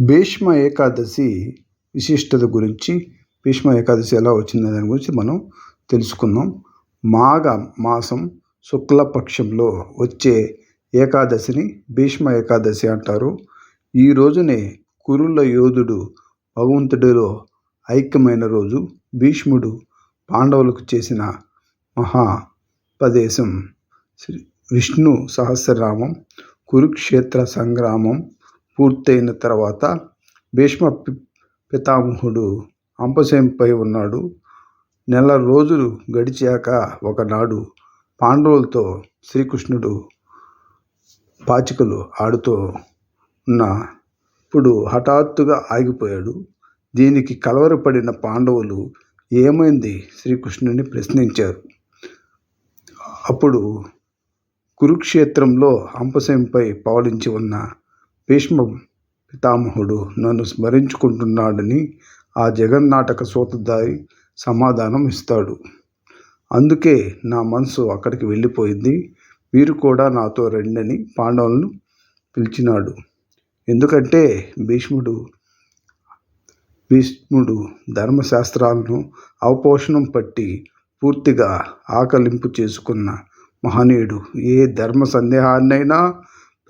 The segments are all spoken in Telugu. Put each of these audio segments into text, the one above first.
భీష్మ ఏకాదశి విశిష్టత గురించి భీష్మ ఏకాదశి ఎలా వచ్చింది దాని గురించి మనం తెలుసుకుందాం. మాఘ మాసం శుక్లపక్షంలో వచ్చే ఏకాదశిని భీష్మ ఏకాదశి అంటారు. ఈ రోజునే కురుల యోధుడు భగవంతుడిలో ఐక్యమైన రోజు భీష్ముడు పాండవులకు చేసిన మహాపదేశం శ్రీ విష్ణు సహస్రనామం కురుక్షేత్ర సంగ్రామం పూర్తయిన తర్వాత భీష్మ పితామహుడు అంపశయ్యపై ఉన్నాడు. నెల రోజులు గడిచాక ఒకనాడు పాండవులతో శ్రీకృష్ణుడు పాచికలు ఆడుతూ ఉన్న ఇప్పుడు హఠాత్తుగా ఆగిపోయాడు. దీనికి కలవరపడిన పాండవులు ఏమైంది? శ్రీకృష్ణుని ప్రశ్నించారు. అప్పుడు కురుక్షేత్రంలో అంపశంపై పవలించి ఉన్న భీష్మ పితామహుడు నన్ను స్మరించుకుంటున్నాడని ఆ జగన్నాటక సూతదారి సమాధానం ఇస్తాడు. అందుకే నా మనసు అక్కడికి వెళ్ళిపోయింది. మీరు కూడా నాతో రండని పాండవులను పిలిచినాడు. ఎందుకంటే భీష్ముడు భీష్ముడు ధర్మశాస్త్రాలను అవపోషణం పట్టి పూర్తిగా ఆకలింపు చేసుకున్న మహనీయుడు. ఏ ధర్మ సందేహాన్నైనా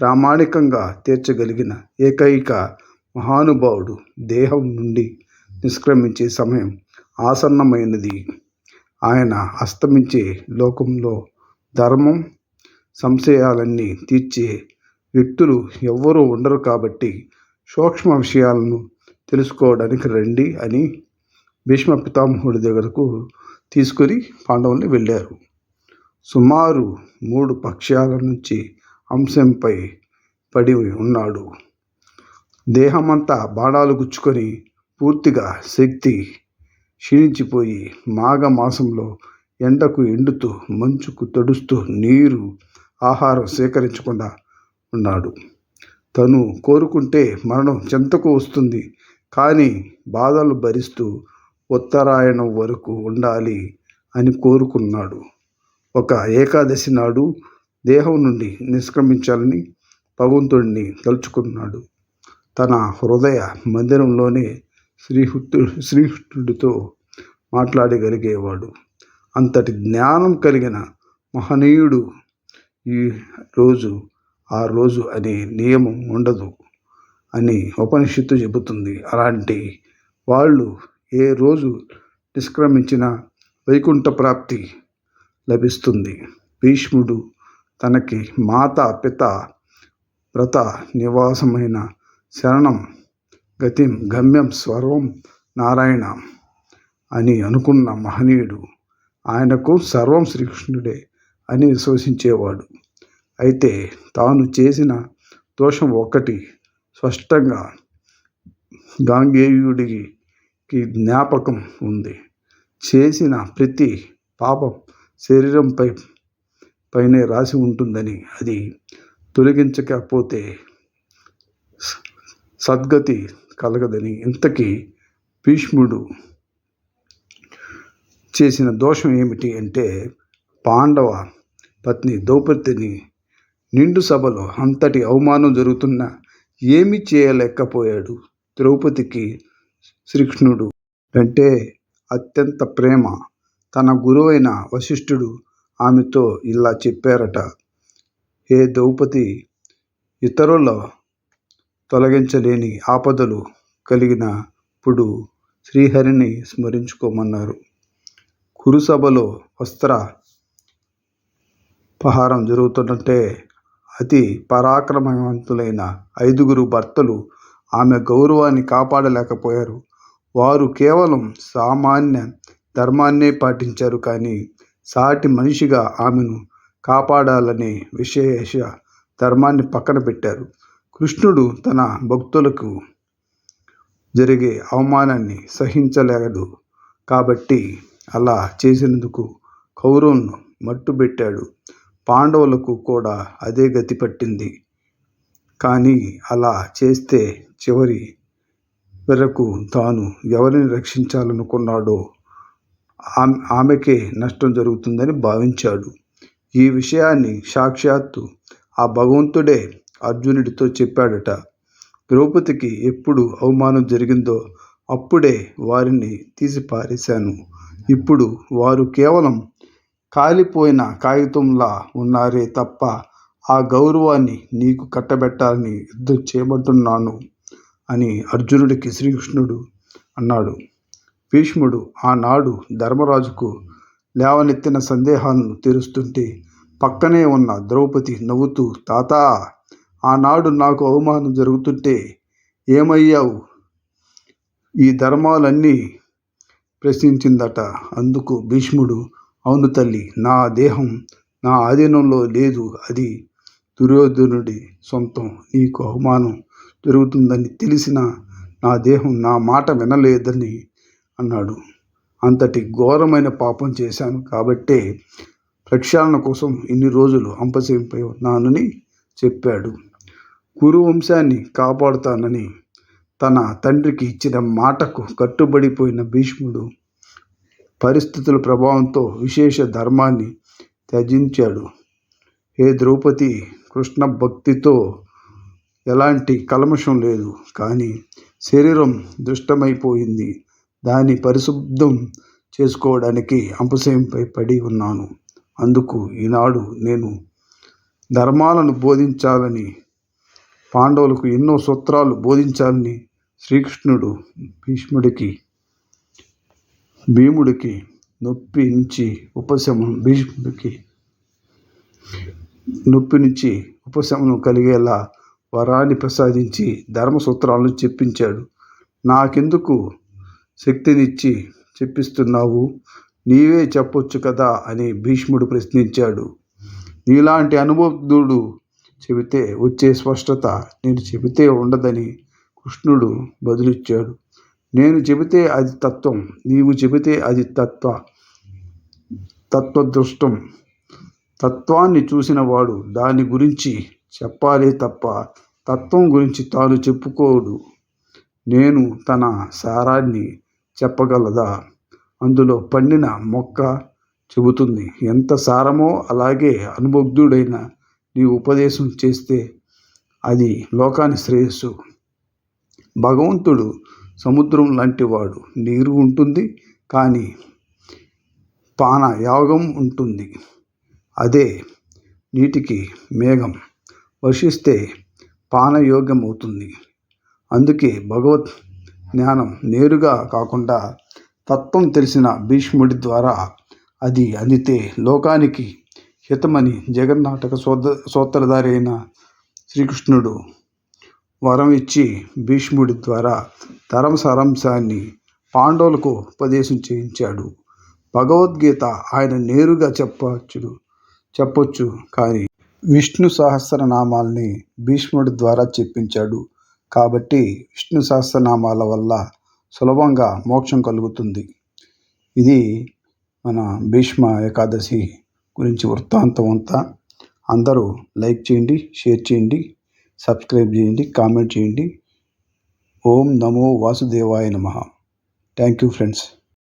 ప్రామాణికంగా తీర్చగలిగిన ఏకైక మహానుభావుడు దేహం నుండి నిష్క్రమించే సమయం ఆసన్నమైనది. ఆయన అస్తమించే లోకంలో ధర్మం సంశయాలన్నీ తీర్చే వ్యక్తులు ఎవ్వరూ ఉండరు కాబట్టి సూక్ష్మ విషయాలను తెలుసుకోవడానికి రండి అని భీష్మ పితామహుడి దగ్గరకు తీసుకొని పాండవుల్ని వెళ్ళారు. సుమారు మూడు పక్షాల నుంచి అంశంపై పడి ఉన్నాడు. దేహమంతా బాణాలు గుచ్చుకొని పూర్తిగా శక్తి క్షీణించిపోయి మాఘమాసంలో ఎండకు ఎండుతూ మంచుకు తడుస్తూ నీరు ఆహారం సేకరించకుండా ఉన్నాడు. తను కోరుకుంటే మరణం చెంతకు వస్తుంది. కానీ బాధలు భరిస్తూ ఉత్తరాయణం వరకు ఉండాలి అని కోరుకున్నాడు. ఒక ఏకాదశి నాడు దేహం నుండి నిష్క్రమించాలని భగవంతుడిని తలుచుకున్నాడు. తన హృదయ మందిరంలోనే శ్రీహుత్తు శ్రీహుత్తుడితో మాట్లాడగలిగేవాడు. అంతటి జ్ఞానం కలిగిన మహనీయుడు ఈ రోజు ఆ రోజు అనే నియమం ఉండదు అని ఉపనిషత్తు చెబుతుంది. అలాంటి వాళ్ళు ఏ రోజు నిష్క్రమించిన వైకుంఠ ప్రాప్తి లభిస్తుంది. భీష్ముడు తనకి మాత పిత వ్రత నివాసమైన శరణం గతిం గమ్యం స్వరం నారాయణ అని అనుకున్న మహనీయుడు ఆయనకు సర్వం శ్రీకృష్ణుడే అని విశ్వసించేవాడు. అయితే తాను చేసిన దోషం ఒక్కటి స్పష్టంగా గాంగేయుడికి జ్ఞాపకం ఉంది. చేసిన ప్రతి పాపం శరీరంపై పైనే రాసి ఉంటుందని అది తొలగించకపోతే సద్గతి కలగదని. ఇంతకీ భీష్ముడు చేసిన దోషం ఏమిటి అంటే పాండవ పత్ని ద్రౌపదిని నిండు సభలో అంతటి అవమానం జరుగుతున్న ఏమి చేయలేకపోయాడు ద్రౌపదికి శ్రీకృష్ణుడు. అంటే అత్యంత ప్రేమ తన గురువైన వశిష్ఠుడు ఆమెతో ఇలా చెప్పారట హే ద్రౌపది ఇతరుల తొలగించలేని ఆపదలు కలిగినప్పుడు శ్రీహరిని స్మరించుకోమన్నారు. కురుసభలో వస్త్ర పహారం జరుగుతుంటే అతి పరాక్రమవంతులైన ఐదుగురు భర్తలు ఆమె గౌరవాన్ని కాపాడలేకపోయారు. వారు కేవలం సామాన్య ధర్మాన్నే పాటించారు కానీ సాటి మనిషిగా ఆమెను కాపాడాలనే విశేష ధర్మాన్ని పక్కన పెట్టారు. కృష్ణుడు తన భక్తులకు జరిగే అవమానాన్ని సహించలేడు కాబట్టి అలా చేసినందుకు కౌరవును మట్టుబెట్టాడు పాండవులకు కూడా అదే గతి పట్టింది. కానీ అలా చేస్తే చివరి వరకు తాను ఎవరిని రక్షించాలనుకున్నాడో ఆమెకే నష్టం జరుగుతుందని భావించాడు. ఈ విషయాన్ని సాక్షాత్తు ఆ భగవంతుడే అర్జునుడితో చెప్పాడట. ద్రౌపదికి ఎప్పుడు అవమానం జరిగిందో అప్పుడే వారిని తీసి పారేశాను ఇప్పుడు వారు కేవలం కాలిపోయిన కాగితంలా ఉన్నారే తప్ప ఆ గౌరవాన్ని నీకు కట్టబెట్టాలని యుద్ధం చేయబడుతున్నాను అని అర్జునుడికి శ్రీకృష్ణుడు అన్నాడు. భీష్ముడు ఆనాడు ధర్మరాజుకు లేవనెత్తిన సందేహాలను తీరుస్తుంటే పక్కనే ఉన్న ద్రౌపది నవ్వుతూ తాత ఆనాడు నాకు అవమానం జరుగుతుంటే ఏమయ్యావు? ఈ ధర్మాలన్నీ ప్రశ్నించిందట. అందుకు భీష్ముడు అవును తల్లి నా దేహం నా ఆధీనంలో లేదు. అది దుర్యోధనుడి సొంతం. నీకు అవమానం జరుగుతుందని తెలిసిన నా దేహం నా మాట వినలేదని అన్నాడు. అంతటి ఘోరమైన పాపం చేశాను కాబట్టే ప్రక్షాళన కోసం ఇన్ని రోజులు అంపశంపై ఉన్నానని చెప్పాడు. కురు వంశాన్ని కాపాడుతానని తన తండ్రికి ఇచ్చిన మాటకు కట్టుబడిపోయిన భీష్ముడు పరిస్థితుల ప్రభావంతో విశేష ధర్మాన్ని త్యజించాడు. హే ద్రౌపది కృష్ణ భక్తితో ఎలాంటి కల్మషం లేదు. కానీ శరీరం దుష్టమైపోయింది. దాన్ని పరిశుద్ధం చేసుకోవడానికి అంపశయంపై పడి ఉన్నాను. అందుకు ఈనాడు నేను ధర్మాలను బోధించాలని పాండవులకు ఎన్నో సూత్రాలు బోధించాలని శ్రీకృష్ణుడు భీష్ముడికి భీముడికి నొప్పి నుంచి ఉపశమనం భీష్ముడికి నొప్పి నుంచి ఉపశమనం కలిగేలా వరాన్ని ప్రసాదించి ధర్మసూత్రాలను చెప్పించాడు. నాకెందుకు శక్తినిచ్చి చెప్పిస్తున్నావు. నీవే చెప్పొచ్చు కదా అని భీష్ముడు ప్రశ్నించాడు. నీలాంటి అనుభవజ్ఞుడు చెబితే వచ్చే స్పష్టత నేను చెబితే ఉండదని కృష్ణుడు బదులిచ్చాడు. నేను చెబితే అది తత్వం నీవు చెబితే అది తత్వ తత్వదృష్టం. తత్వాన్ని చూసినవాడు దాని గురించి చెప్పాలే తప్ప తత్వం గురించి తాను చెప్పుకోడు. నేను తన సారాన్ని చెప్పగలదా? అందులో పండిన మొక్క చెబుతుంది ఎంత సారమో అలాగే అనుభగ్ధుడైన నీ ఉపదేశం చేస్తే అది లోకాని శ్రేయస్సు. భగవంతుడు సముద్రం లాంటివాడు నీరు ఉంటుంది కానీ పాన యాగం ఉంటుంది. అదే నీటికి మేఘం వర్షిస్తే పానయోగ్యం అవుతుంది. అందుకే భగవత్ జ్ఞానం నేరుగా కాకుండా తత్వం తెలిసిన భీష్ముడి ద్వారా అది అందితే లోకానికి హితమని జగన్నాటక సోద సూత్రధారి అయిన శ్రీకృష్ణుడు వరం ఇచ్చి భీష్ముడి ద్వారా తరం సారాంశాన్ని పాండవులకు ఉపదేశం చేయించాడు. భగవద్గీత ఆయన నేరుగా చెప్పచ్చు చెప్పొచ్చు కానీ విష్ణు సహస్రనామాల్ని భీష్ముడి ద్వారా చెప్పించాడు. కాబట్టి విష్ణు సహస్రనామాల వల్ల సులభంగా మోక్షం కలుగుతుంది. ఇది మన భీష్మ ఏకాదశి గురించి వృత్తాంతం అంతా. అందరూ లైక్ చేయండి షేర్ చేయండి సబ్స్క్రైబ్ చేయండి కామెంట్ చేయండి. ఓం నమో వాసుదేవాయ నమ. Thank you friends.